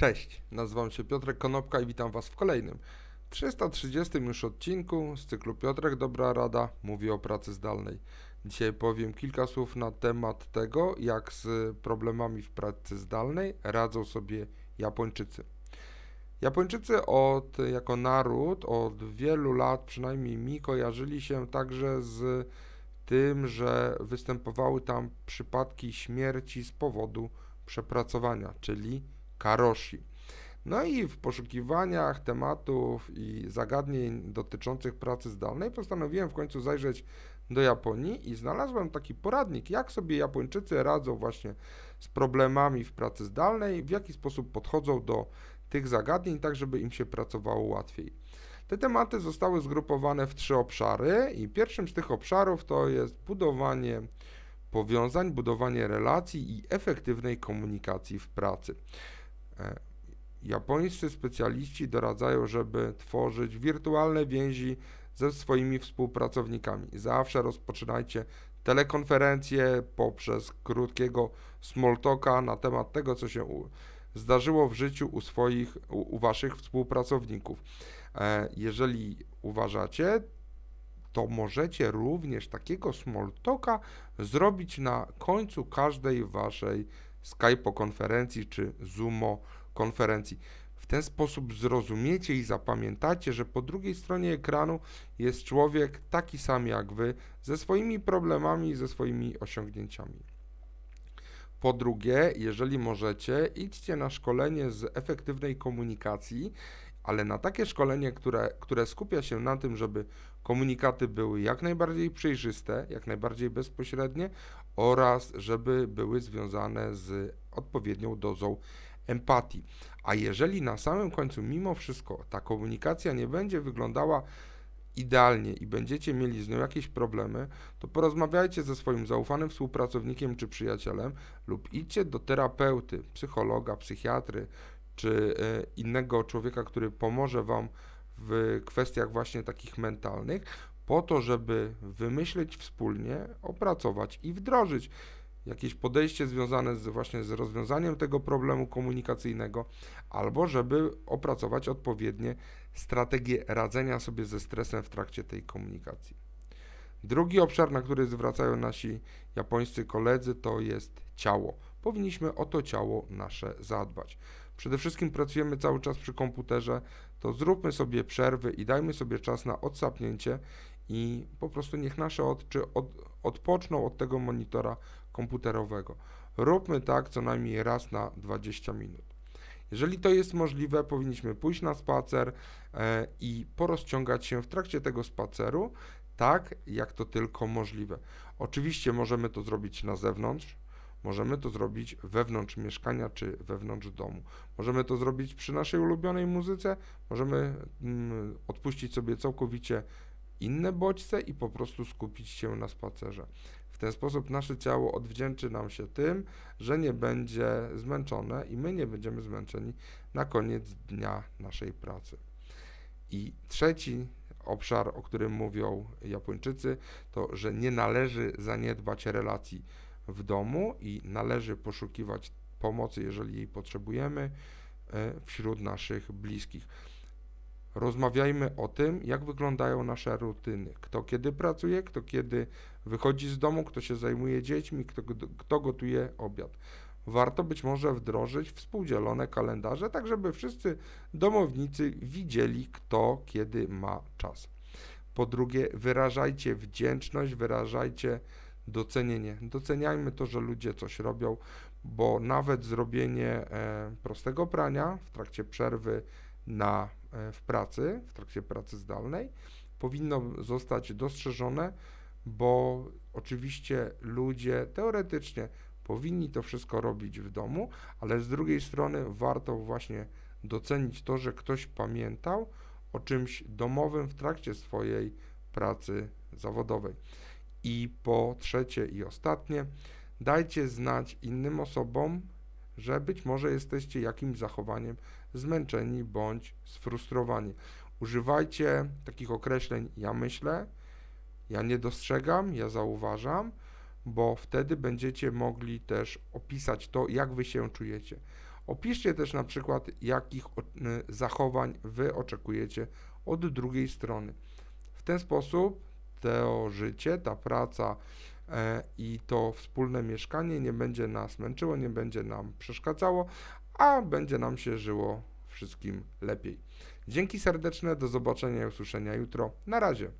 Cześć, nazywam się Piotrek Konopka i witam Was w kolejnym 330 już odcinku z cyklu Piotrek Dobra Rada mówi o pracy zdalnej. Dzisiaj powiem kilka słów na temat tego, jak z problemami w pracy zdalnej radzą sobie Japończycy. Japończycy od, jako naród od wielu lat, przynajmniej mi, kojarzyli się także z tym, że występowały tam przypadki śmierci z powodu przepracowania, czyli karoshi. No i w poszukiwaniach tematów i zagadnień dotyczących pracy zdalnej postanowiłem w końcu zajrzeć do Japonii i znalazłem taki poradnik, jak sobie Japończycy radzą właśnie z problemami w pracy zdalnej, w jaki sposób podchodzą do tych zagadnień, tak żeby im się pracowało łatwiej. Te tematy zostały zgrupowane w trzy obszary i pierwszym z tych obszarów to jest budowanie powiązań, budowanie relacji i efektywnej komunikacji w pracy. E, Japońscy specjaliści doradzają, żeby tworzyć wirtualne więzi ze swoimi współpracownikami. Zawsze rozpoczynajcie telekonferencje poprzez krótkiego small talka na temat tego, co się zdarzyło w życiu u swoich, u, u waszych współpracowników. E, jeżeli uważacie, to możecie również takiego small talka zrobić na końcu każdej waszej Skype konferencji czy Zoomo konferencji. W ten sposób zrozumiecie i zapamiętacie, że po drugiej stronie ekranu jest człowiek taki sam jak wy, ze swoimi problemami i ze swoimi osiągnięciami. Po drugie, jeżeli możecie, idźcie na szkolenie z efektywnej komunikacji, ale na takie szkolenie, które, które skupia się na tym, żeby komunikaty były jak najbardziej przejrzyste, jak najbardziej bezpośrednie oraz żeby były związane z odpowiednią dozą empatii. A jeżeli na samym końcu, mimo wszystko, ta komunikacja nie będzie wyglądała idealnie i będziecie mieli z nią jakieś problemy, to porozmawiajcie ze swoim zaufanym współpracownikiem czy przyjacielem lub idźcie do terapeuty, psychologa, psychiatry czy e, innego człowieka, który pomoże Wam w kwestiach właśnie takich mentalnych, po to, żeby wymyślić wspólnie, opracować i wdrożyć jakieś podejście związane z, właśnie z rozwiązaniem tego problemu komunikacyjnego, albo żeby opracować odpowiednie strategie radzenia sobie ze stresem w trakcie tej komunikacji. Drugi obszar, na który zwracają nasi japońscy koledzy, to jest ciało. Powinniśmy o to ciało nasze zadbać. Przede wszystkim pracujemy cały czas przy komputerze, to zróbmy sobie przerwy i dajmy sobie czas na odsapnięcie i po prostu niech nasze oczy od, odpoczną od tego monitora komputerowego. Róbmy tak co najmniej raz na 20 minut. Jeżeli to jest możliwe, powinniśmy pójść na spacer e, i porozciągać się w trakcie tego spaceru, tak jak to tylko możliwe. Oczywiście możemy to zrobić na zewnątrz, możemy to zrobić wewnątrz mieszkania czy wewnątrz domu. Możemy to zrobić przy naszej ulubionej muzyce, możemy mm, odpuścić sobie całkowicie inne bodźce i po prostu skupić się na spacerze. W ten sposób nasze ciało odwdzięczy nam się tym, że nie będzie zmęczone i my nie będziemy zmęczeni na koniec dnia naszej pracy. I trzeci obszar, o którym mówią Japończycy, to że nie należy zaniedbać relacji w domu i należy poszukiwać pomocy, jeżeli jej potrzebujemy, e, wśród naszych bliskich. Rozmawiajmy o tym, jak wyglądają nasze rutyny. Kto kiedy pracuje, kto kiedy wychodzi z domu, kto się zajmuje dziećmi, kto, kto gotuje obiad. Warto być może wdrożyć współdzielone kalendarze, tak żeby wszyscy domownicy widzieli, kto kiedy ma czas. Po drugie, wyrażajcie wdzięczność, wyrażajcie docenienie. Doceniajmy to, że ludzie coś robią, bo nawet zrobienie e, prostego prania w trakcie przerwy na, e, w pracy, w trakcie pracy zdalnej, powinno zostać dostrzeżone, bo oczywiście ludzie teoretycznie powinni to wszystko robić w domu, ale z drugiej strony warto właśnie docenić to, że ktoś pamiętał o czymś domowym w trakcie swojej pracy zawodowej. I po trzecie i ostatnie, dajcie znać innym osobom, że być może jesteście jakimś zachowaniem zmęczeni bądź sfrustrowani. Używajcie takich określeń ja myślę, ja nie dostrzegam, ja zauważam, bo wtedy będziecie mogli też opisać to, jak wy się czujecie. Opiszcie też na przykład, jakich y, zachowań Wy oczekujecie od drugiej strony. W ten sposób to życie, ta praca e, i to wspólne mieszkanie nie będzie nas męczyło, nie będzie nam przeszkadzało, a będzie nam się żyło wszystkim lepiej. Dzięki serdeczne, do zobaczenia i usłyszenia jutro. Na razie.